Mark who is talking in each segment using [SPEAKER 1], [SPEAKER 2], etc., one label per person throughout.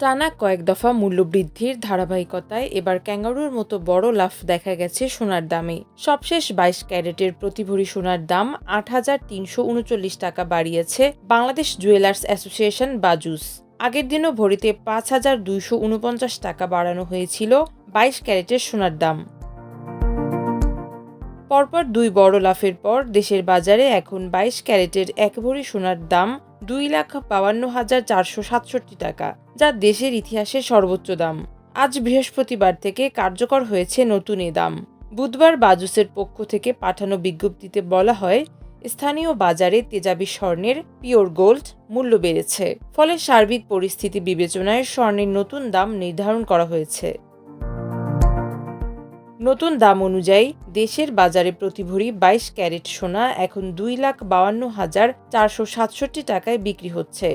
[SPEAKER 1] টানা কয়েক দফা মূল্যবৃদ্ধির ধারাবাহিকতায় এবার ক্যাঙ্গারুর মতো বড় লাফ দেখা গেছে সোনার দামে। সবশেষ বাইশ ক্যারেটের প্রতি ভরি সোনার দাম আট হাজার তিনশো উনচল্লিশ টাকা বাড়িয়েছে বাংলাদেশ জুয়েলার্স অ্যাসোসিয়েশন বাজুস। আগের দিনও ভরিতে পাঁচ হাজার দুইশো উনপঞ্চাশ টাকা বাড়ানো হয়েছিল বাইশ ক্যারেটের সোনার দাম। পরপর দুই বড় লাফের পর দেশের বাজারে এখন বাইশ ক্যারেটের এক ভরি সোনার দাম দুই লাখ বাউান্ন হাজার চারশো সাতষট্টি টাকা, যা দেশের ইতিহাসে সর্বোচ্চ দাম। আজ বৃহস্পতিবার থেকে কার্যকর হয়েছে নতুন এ দাম। বুধবার বাজুসের পক্ষ থেকে পাঠানো বিজ্ঞপ্তিতে বলা হয়, স্থানীয় বাজারে তেজাবি স্বর্ণের পিওর গোল্ড মূল্য বেড়েছে, ফলে সার্বিক পরিস্থিতি বিবেচনায় স্বর্ণের নতুন দাম নির্ধারণ করা হয়েছে। নতুন দাম অনুযায়ী দেশের বাজারে প্রতি ভরি বাইশ ক্যারেট সোনা এখন দুই লাখ বাউান্ন হাজার চারশো সাতষট্টি টাকায় বিক্রি হচ্ছে।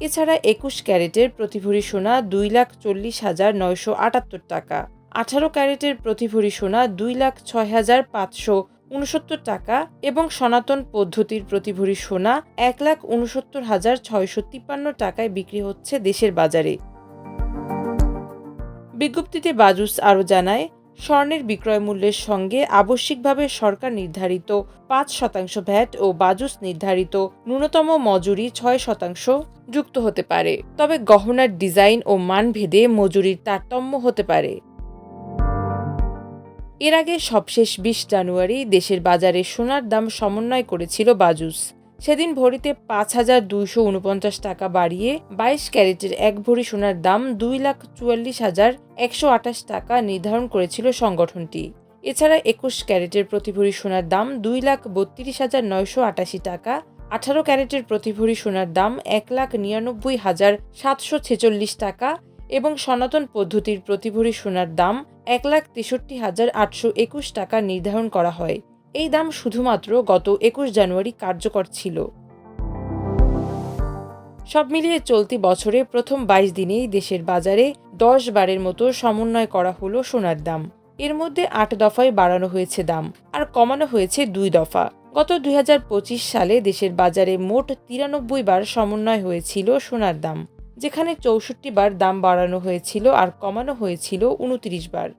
[SPEAKER 1] এছাড়া একুশ ক্যারেটের প্রতি ভরি সোনা দুই লাখ চল্লিশ হাজার নয়শো আটাত্তর টাকা। আঠারো ক্যারেটের প্রতি ভরি সোনা দুই লাখ ছয় হাজার পাঁচশো উনসত্তর টাকা এবং সনাতন পদ্ধতির প্রতি ভরি সোনা এক লাখ উনসত্তর হাজার ছয়শো তিপ্পান্ন টাকায় বিক্রি হচ্ছে দেশের বাজারে। বিজ্ঞপ্তিতে বাজুস আরও জানায় স্বর্ণের বিক্রয় মূল্যের সঙ্গে আবশ্যিকভাবে সরকার নির্ধারিত পাঁচ শতাংশ ভ্যাট ও বাজুস নির্ধারিত ন্যূনতম মজুরি ছয় শতাংশ যুক্ত হতে পারে। তবে গহনার ডিজাইন ও মান ভেদে মজুরির তারতম্য হতে পারে। এর আগে সবশেষ বিশ জানুয়ারি দেশের বাজারে সোনার দাম সমন্বয় করেছিল বাজুস। সেদিন ভরিতে পাঁচ হাজার দুইশো উনপঞ্চাশ টাকা বাড়িয়ে বাইশ ক্যারেটের এক ভরি সোনার দাম দুই লাখ চুয়াল্লিশ হাজার একশো আঠাশ টাকা নির্ধারণ করেছিল সংগঠনটি। এছাড়া একুশ ক্যারেটের প্রতি ভরি সোনার দাম দুই লাখ বত্রিশ হাজার নয়শো আটাশি টাকা, আঠারো ক্যারেটের প্রতি ভরি সোনার দাম এক লাখ নিরানব্বই হাজার সাতশো ছেচল্লিশ টাকা এবং সনাতন পদ্ধতির প্রতি ভরি সোনার দাম এক লাখ তেষট্টি হাজার আটশো একুশ টাকা নির্ধারণ করা হয়। এই দাম শুধুমাত্র গত একুশ জানুয়ারি কার্যকর ছিল। সব মিলিয়ে চলতি বছরে প্রথম বাইশ দিনেই দেশের বাজারে দশ বারের মতো সমন্বয় করা হলো সোনার দাম। এর মধ্যে আট দফায় বাড়ানো হয়েছে দাম আর কমানো হয়েছে দুই দফা। গত দুই হাজার পঁচিশ সালে দেশের বাজারে মোট তিরানব্বই বার সমন্বয় হয়েছিল সোনার দাম, যেখানে চৌষট্টি বার দাম বাড়ানো হয়েছিল আর কমানো হয়েছিল উনত্রিশ বার।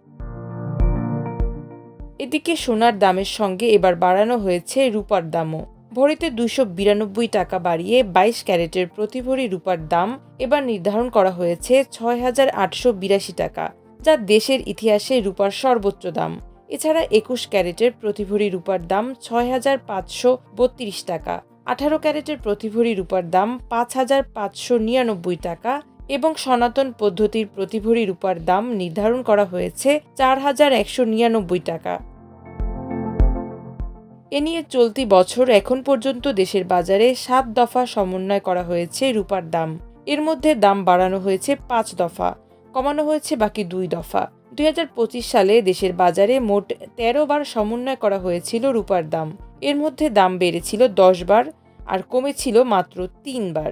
[SPEAKER 1] এদিকে সোনার দামের সঙ্গে এবার বাড়ানো হয়েছে রূপার দামও। ভরিতে দুশো বিরানব্বই টাকা বাড়িয়ে বাইশ ক্যারেটের প্রতি ভরি রূপার দাম এবার নির্ধারণ করা হয়েছে ছয় হাজার আটশো বিরাশি টাকা, যা দেশের ইতিহাসে রূপার সর্বোচ্চ দাম। এছাড়া একুশ ক্যারেটের প্রতি ভরি রূপার দাম ছয় হাজার পাঁচশো বত্রিশ টাকা, আঠারো ক্যারেটের প্রতি ভরি রূপার দাম পাঁচ হাজার পাঁচশো নিরানব্বই টাকা এবং সনাতন পদ্ধতির প্রতি ভরি রূপার দাম নির্ধারণ করা হয়েছে চার হাজার একশো নিরানব্বই টাকা। এ নিয়ে চলতি বছর এখন পর্যন্ত দেশের বাজারে সাত দফা সমন্বয় করা হয়েছে রূপার দাম। এর মধ্যে দাম বাড়ানো হয়েছে পাঁচ দফা, কমানো হয়েছে বাকি দুই দফা। দুই হাজার পঁচিশ সালে দেশের বাজারে মোট তেরো বার সমন্বয় করা হয়েছিল রূপার দাম। এর মধ্যে দাম বেড়েছিল দশ বার আর কমেছিল মাত্র তিনবার